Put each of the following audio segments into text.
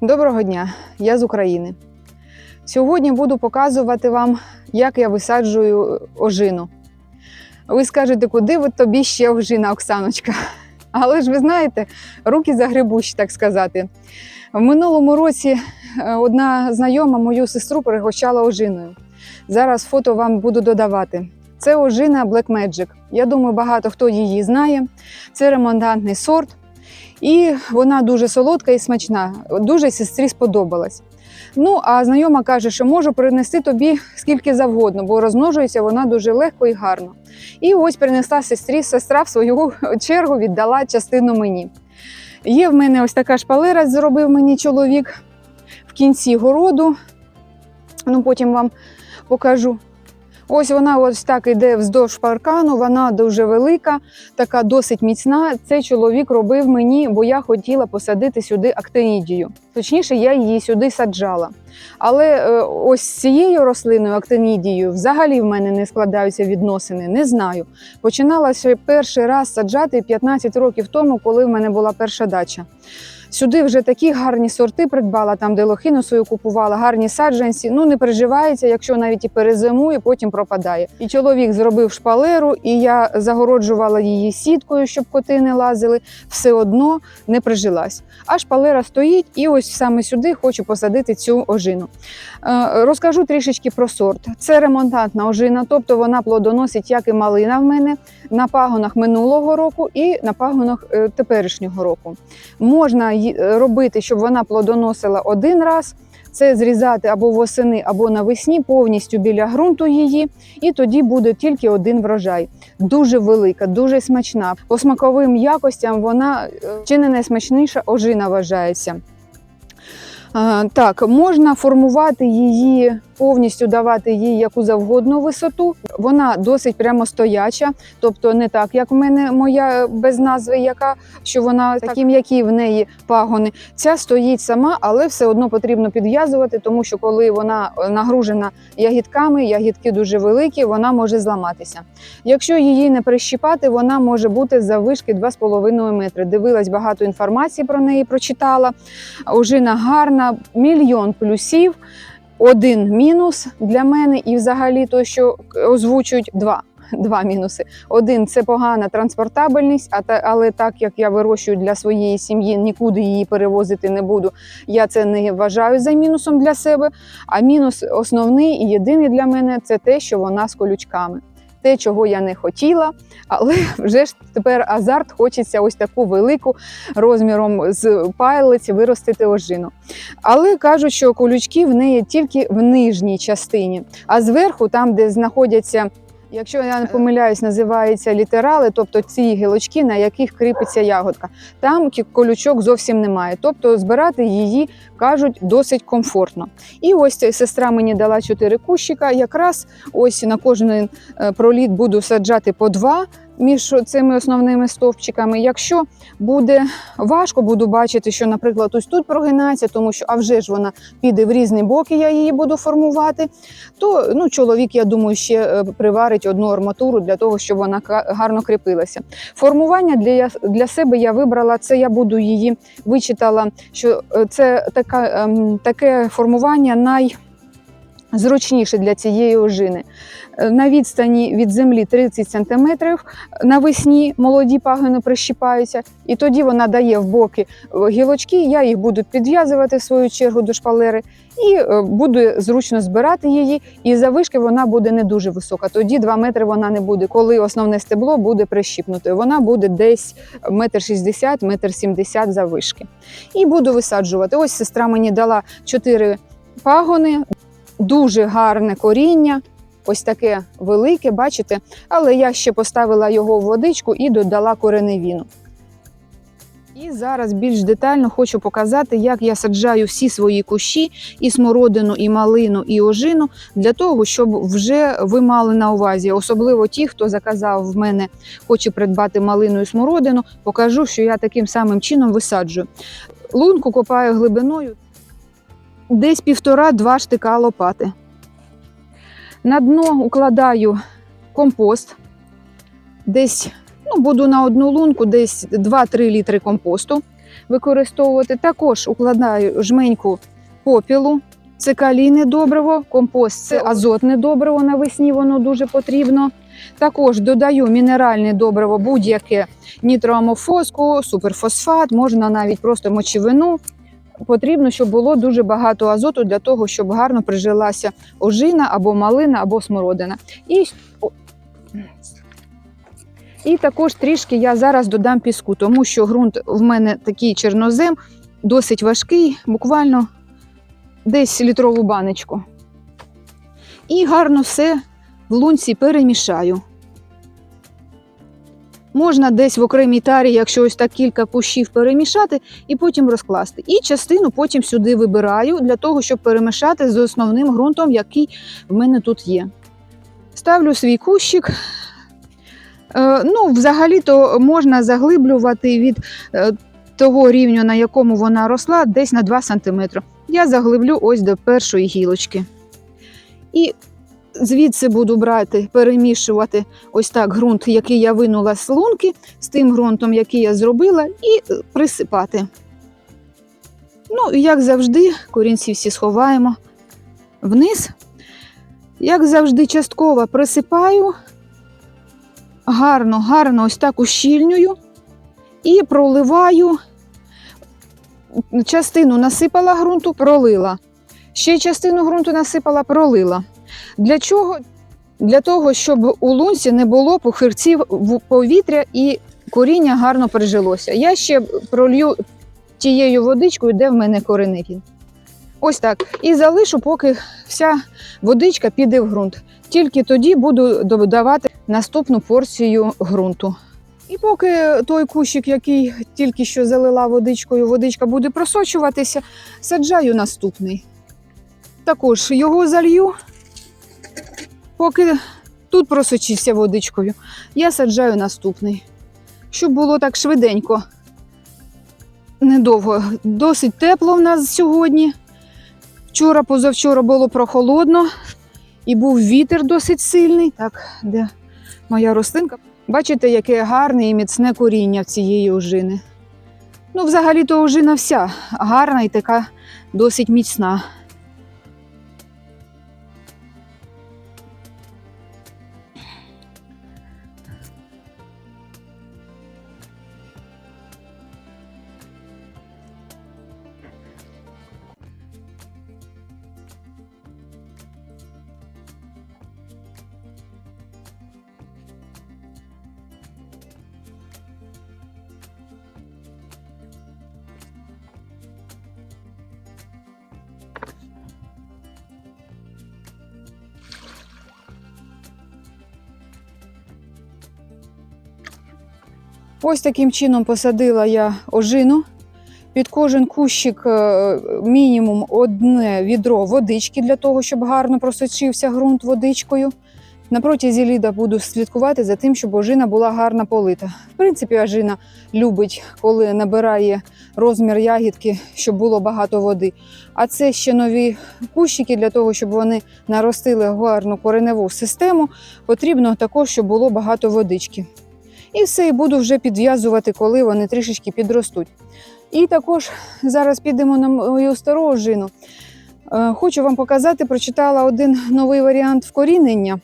Доброго дня, я з України. Сьогодні буду показувати вам, як я висаджую ожину. Ви скажете, куди ви тобі ще ожина, Оксаночка? Але ж ви знаєте, руки загребущі, так сказати. В минулому році е, одна знайома мою сестру пригощала ожиною. Зараз фото вам буду додавати. Це ожина Black Magic. Я думаю, багато хто її знає. Це ремонтантний сорт. І вона дуже солодка і смачна. Дуже сестрі сподобалась. Ну, а знайома каже, що можу принести тобі скільки завгодно, бо розмножується вона дуже легко і гарно. І ось принесла сестрі, сестра в свою чергу віддала частину мені. Є в мене ось така шпалера, зробив мені чоловік в кінці городу. Ну, потім вам покажу. Ось вона ось так іде вздовж паркану, вона дуже велика, така досить міцна. Цей чоловік робив мені, бо я хотіла посадити сюди актинідію. Точніше, я її сюди саджала. Але е, ось з цією рослиною, актинідією, взагалі в мене не складаються відносини, не знаю. Починала ще перший раз саджати 15 років тому, коли в мене була перша дача. Сюди вже такі гарні сорти придбала, там де лохину свою купувала, гарні саджанці. Ну не переживається, якщо навіть і перезимує, потім пропадає. І чоловік зробив шпалеру, і я загороджувала її сіткою, щоб коти не лазили. Все одно не прижилась. А шпалера стоїть, і ось саме сюди хочу посадити цю ожину. Е, Розкажу трішечки про сорт. Це ремонтантна ожина, тобто вона плодоносить, як і малина в мене на пагонах минулого року і на пагонах е, теперішнього року. Можна робити, щоб вона плодоносила один раз. Це зрізати або восени, або навесні, повністю біля ґрунту її, і тоді буде тільки один врожай. Дуже велика, дуже смачна. По смаковим якостям вона е, чи не найсмачніша ожина вважається. Так, можна формувати її, повністю давати їй яку завгодно висоту. Вона досить прямо стояча, тобто не так, як в мене моя без назви, яка що вона такі м'які в неї пагони. Ця стоїть сама, але все одно потрібно підв'язувати, тому що коли вона е, нагружена ягідками, ягідки дуже великі, вона може зламатися. Якщо її не прищіпати, вона може бути заввишки 2,5 метри. Дивилась багато інформації про неї, прочитала. Ожина гарна, мільйон плюсів. Один мінус для мене, і взагалі то, що озвучують два. Два мінуси. Один це погана транспортабельність, а та, але так як я вирощую для своєї сім'ї, нікуди її перевозити не буду. Я це не вважаю за мінусом для себе. А мінус основний і єдиний для мене це те, що вона з колючками. Те, чого я не хотіла, але вже ж тепер азарт хочеться ось таку велику розміром з пайлиці виростити ожину. Але кажуть, що колючки в неї тільки в нижній частині, а зверху, там, де знаходяться. Якщо я не помиляюсь, називаються літерали, тобто ці гілочки, на яких кріпиться ягодка. Там колючок зовсім немає. Тобто збирати її кажуть досить комфортно. І ось сестра мені дала чотири кущика. Якраз ось на кожен е, проліт буду саджати по два між цими основними стовпчиками. Якщо буде важко, буду бачити, що, наприклад, ось тут прогинається, тому що а вже ж вона піде в різні боки, я її буду формувати. То ну, чоловік, я думаю, ще е, приварить одну арматуру для того, щоб вона гарно кріпилася. Формування для, для себе я вибрала це. Я буду її вичитала, що е, це така, ем, таке формування най. Зручніше для цієї ожини. Е, На відстані від землі 30 см навесні молоді пагони прищіпаються, і тоді вона дає в боки е, гілочки. Я їх буду підв'язувати в свою чергу до шпалери, і е, буде зручно збирати її. І завишки вона буде не дуже висока. Тоді 2 метри вона не буде. Коли основне стебло буде прищіпнутою, вона буде десь метр шістдесят, метр сімдесят завишки. І буду висаджувати. Ось сестра мені дала 4 пагони, дуже гарне коріння. Ось таке велике, бачите, але я ще поставила його в водичку і додала кореневіну. І зараз більш детально хочу показати, як я саджаю всі свої кущі, і смородину, і малину, і ожину, для того, щоб вже ви мали на увазі, особливо ті, хто заказав в мене, хоче придбати малину і смородину, покажу, що я таким самим чином висаджую. Лунку копаю глибиною десь півтора-два штика лопати. На дно укладаю компост. Десь ну, буду на одну лунку, десь 2-3 літри компосту. використовувати. Також укладаю жменьку попілу. Це калійне добриво, компост це азотне добриво навесні, воно дуже потрібно. Також додаю мінеральне добриво, будь-яке нітроамофоску, суперфосфат, можна навіть просто мочевину. Потрібно, щоб було дуже багато азоту для того, щоб гарно прижилася ожина або малина, або смородина. І, і також трішки я зараз додам піску, тому що ґрунт в мене такий чорнозем, досить важкий, буквально десь літрову баночку. І гарно все в лунці перемішаю. Можна десь в окремій тарі, якщо ось так кілька кущів перемішати, і потім розкласти. І частину потім сюди вибираю для того, щоб перемішати з основним ґрунтом, який в мене тут є. Ставлю свій кущик. Е, ну, взагалі-то можна заглиблювати від е, того рівня, на якому вона росла, десь на 2 см. Я заглиблю ось до першої гілочки. І звідси буду брати, перемішувати ось так ґрунт, який я винула з лунки, з тим ґрунтом, який я зробила, і е, присипати. Ну, і як завжди, корінці всі сховаємо вниз. Як завжди, частково присипаю, гарно, гарно ось так ущільнюю і проливаю. Частину насипала ґрунту, пролила. Ще частину ґрунту насипала, пролила. Для чого? Для того, щоб у лунці не було похирців повітря і коріння гарно прижилося. Я ще пролью тією водичкою, де в мене коренив він. Ось так. І залишу, поки вся водичка піде в ґрунт. Тільки тоді буду додавати наступну порцію ґрунту. І поки той кущик, який тільки що залила водичкою, водичка буде просочуватися, саджаю наступний. Також його залью, поки тут просочився водичкою, я саджаю наступний. Щоб було так швиденько, недовго. Досить тепло в нас сьогодні. Вчора, позавчора було прохолодно і був вітер досить сильний. Так, де моя рослинка? Бачите, яке гарне і міцне коріння в цієї ожини. Ну, взагалі-то ожина вся гарна і така досить міцна. Ось таким чином посадила я ожину. Під кожен кущик е, мінімум одне відро водички для того, щоб гарно просочився ґрунт водичкою. На протязі літа буду слідкувати за тим, щоб ожина була гарно полита. В принципі, ожина любить, коли набирає розмір ягідки, щоб було багато води. А це ще нові кущики для того, щоб вони наростили гарну кореневу систему. Потрібно також, щоб було багато водички. І все, і буду вже підв'язувати, коли вони трішечки підростуть. І також зараз підемо на мою стару ожину. Е, Хочу вам показати, прочитала один новий варіант вкорінення,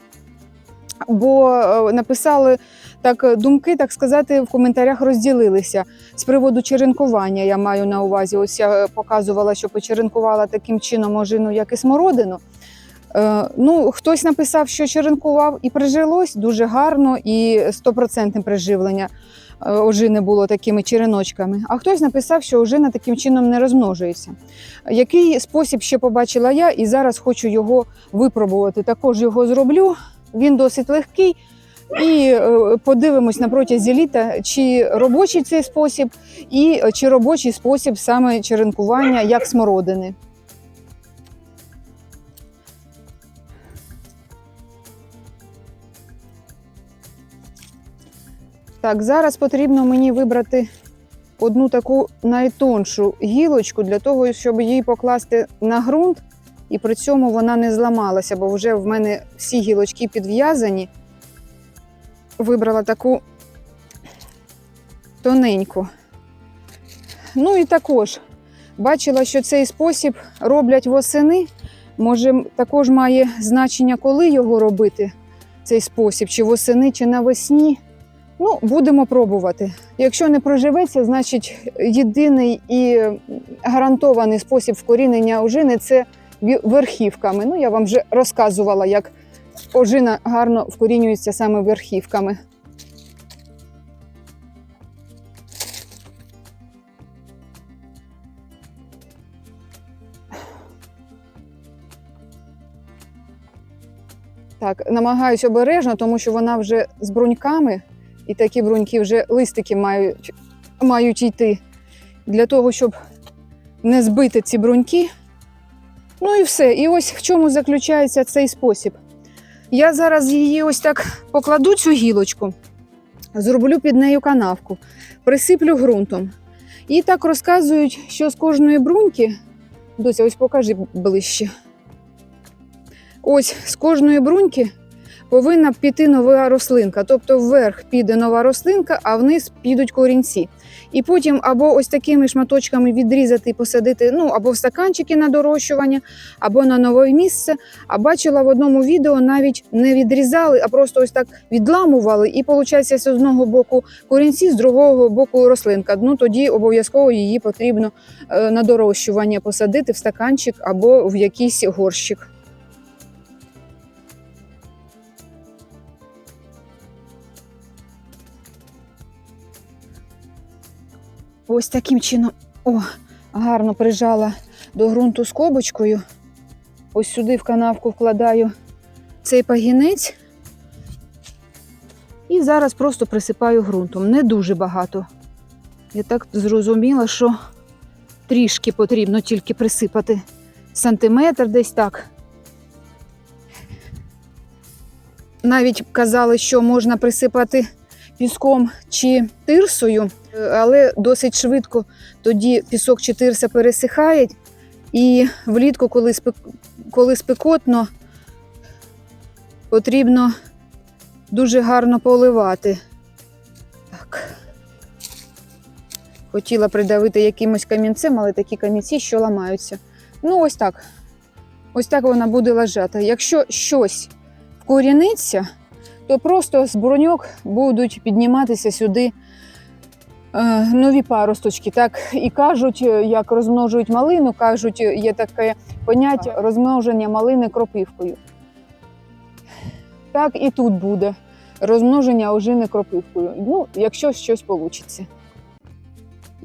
бо е, написали так думки, так сказати, в коментарях розділилися з приводу черенкування. Я маю на увазі. Ось я показувала, що почеренкувала таким чином ожину, як і смородину. Е, Ну, хтось написав, що черенкував і прижилось дуже гарно, і стопроцентне приживлення е, ожини було такими череночками. А хтось написав, що ожина таким чином не розмножується. Який спосіб ще побачила я, і зараз хочу його випробувати. Також його зроблю. Він досить легкий. І е, подивимось на протязі літа, чи робочий цей спосіб, і чи робочий спосіб саме черенкування як смородини. Так, зараз потрібно мені вибрати одну таку найтоншу гілочку для того, щоб її покласти на ґрунт, і при цьому вона не зламалася, бо вже в мене всі гілочки підв'язані. Вибрала таку тоненьку. Ну і також бачила, що цей спосіб роблять восени. Може, також має значення, коли його робити, цей спосіб, чи восени, чи навесні. Ну, будемо пробувати. Якщо не проживеться, значить єдиний і гарантований спосіб вкорінення ожини це верхівками. Ну, я вам вже розказувала, як ожина гарно вкорінюється саме верхівками. Так, намагаюсь обережно, тому що вона вже з бруньками, і такі бруньки вже листики мають, мають йти. Для того, щоб не збити ці бруньки. Ну і все. І ось в чому заключається цей спосіб. Я зараз її ось так покладу цю гілочку, зроблю під нею канавку, присиплю ґрунтом. І так розказують, що з кожної бруньки, Дося, ось покажи ближче. Ось з кожної бруньки повинна піти нова рослинка. Тобто вверх піде нова рослинка, а вниз підуть корінці. І потім або ось такими шматочками відрізати і посадити, ну або в стаканчики на дорощування, або на нове місце. А бачила в одному відео навіть не відрізали, а просто ось так відламували. І виходить, з одного боку корінці, з другого боку рослинка. Ну тоді обов'язково її потрібно е, на дорощування посадити в стаканчик або в якийсь горщик. Ось таким чином о, гарно прижала до ґрунту скобочкою. Ось сюди в канавку вкладаю цей пагінець. І зараз просто присипаю ґрунтом. Не дуже багато. Я так зрозуміла, що трішки потрібно тільки присипати. Сантиметр десь так. Навіть казали, що можна присипати піском чи тирсою, але досить швидко тоді пісок чи тирса пересихають. І влітку, коли, спек... коли спекотно, потрібно дуже гарно поливати. Так. Хотіла придавити якимось камінцем, але такі камінці, що ламаються. Ну, ось так. Ось так вона буде лежати. Якщо щось вкоріниться, то просто з броньок будуть підніматися сюди е, нові паросточки. Так і кажуть, е, як розмножують малину, кажуть, е, є таке поняття розмноження малини кропивкою. Так і тут буде розмноження ожини кропивкою. Ну, якщо щось вийде.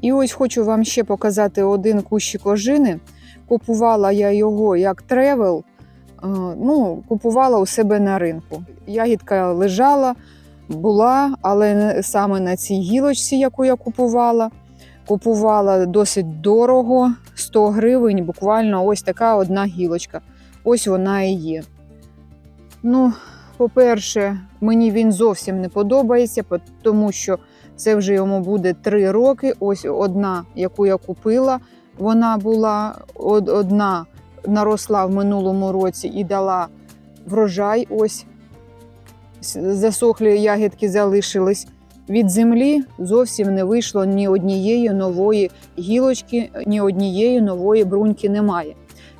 І ось хочу вам ще показати один кущик ожини. Купувала я його як тревел. Е, Ну, купувала у себе на ринку. Ягідка лежала, була, але саме на цій гілочці, яку я купувала. Купувала досить дорого, 100 гривень, буквально ось така одна гілочка. Ось вона і є. Ну, по-перше, мені він зовсім не подобається, тому що це вже йому буде 3 роки. Ось одна, яку я купила, вона була одна наросла в минулому році і дала врожай. Ось засохлі ягідки залишились. Від землі зовсім не вийшло ні однієї нової гілочки, ні однієї нової бруньки немає.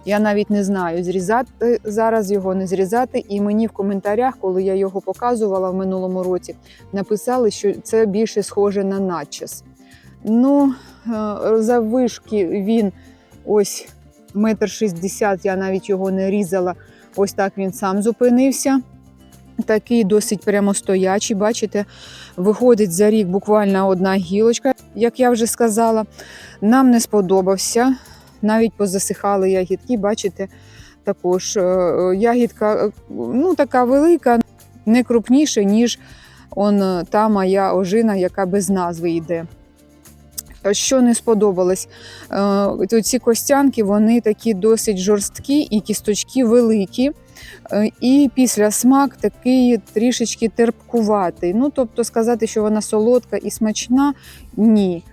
Я навіть не знаю, зрізати зараз його, не зрізати. І мені в коментарях, коли я його показувала в минулому році, написали, що це більше схоже на надчас. Ну, е, заввишки він ось метр шістдесят, я навіть його не різала. Ось так він сам зупинився. Такий досить прямо стоячий, бачите, виходить за рік буквально одна гілочка, як я вже сказала. Нам не сподобався. Навіть позасихали ягідки, бачите, також е, ягідка е, ну, така велика, не крупніша, ніж он, та моя ожина, яка без назви йде. Е, Що не сподобалось, Е, ці костянки вони такі досить жорсткі і кісточки великі. Е, І після смак такий трішечки терпкуватий. Ну, тобто сказати, що вона солодка і смачна, ні.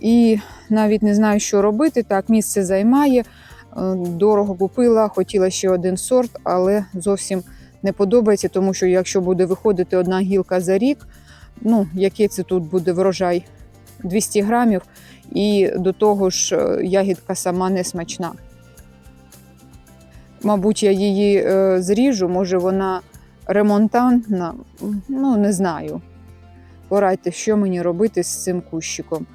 І навіть не знаю, що робити. Так, місце займає. Дорого купила, хотіла ще один сорт, але зовсім не подобається, тому що якщо буде виходити одна гілка за рік, ну який це тут буде врожай? 200 грамів, і до того ж е, ягідка сама не смачна. Мабуть, я її е, зріжу, може вона ремонтантна, ну не знаю. Порадьте, що мені робити з цим кущиком.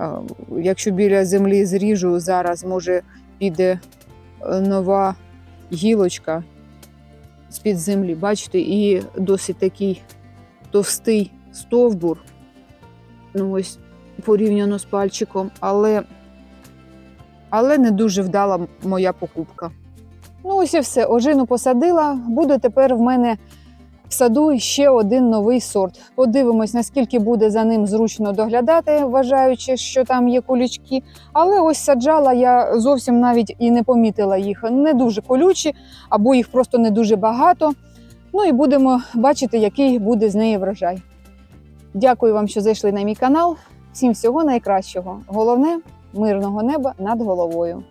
Е, Якщо біля землі зріжу, зараз може піде нова гілочка з-під землі. Бачите, і досить такий товстий стовбур. Ну, ось порівняно з пальчиком, але, але не дуже вдала моя покупка. Ну, ось і все. Ожину посадила. Буде тепер в мене в саду ще один новий сорт. Подивимось, наскільки буде за ним зручно доглядати, вважаючи, що там є колючки. Але ось саджала я зовсім навіть і не помітила їх. Не дуже колючі, або їх просто не дуже багато. Ну і будемо бачити, який буде з неї врожай. Дякую вам, що зайшли на мій канал. Всім всього найкращого. Головне мирного неба над головою.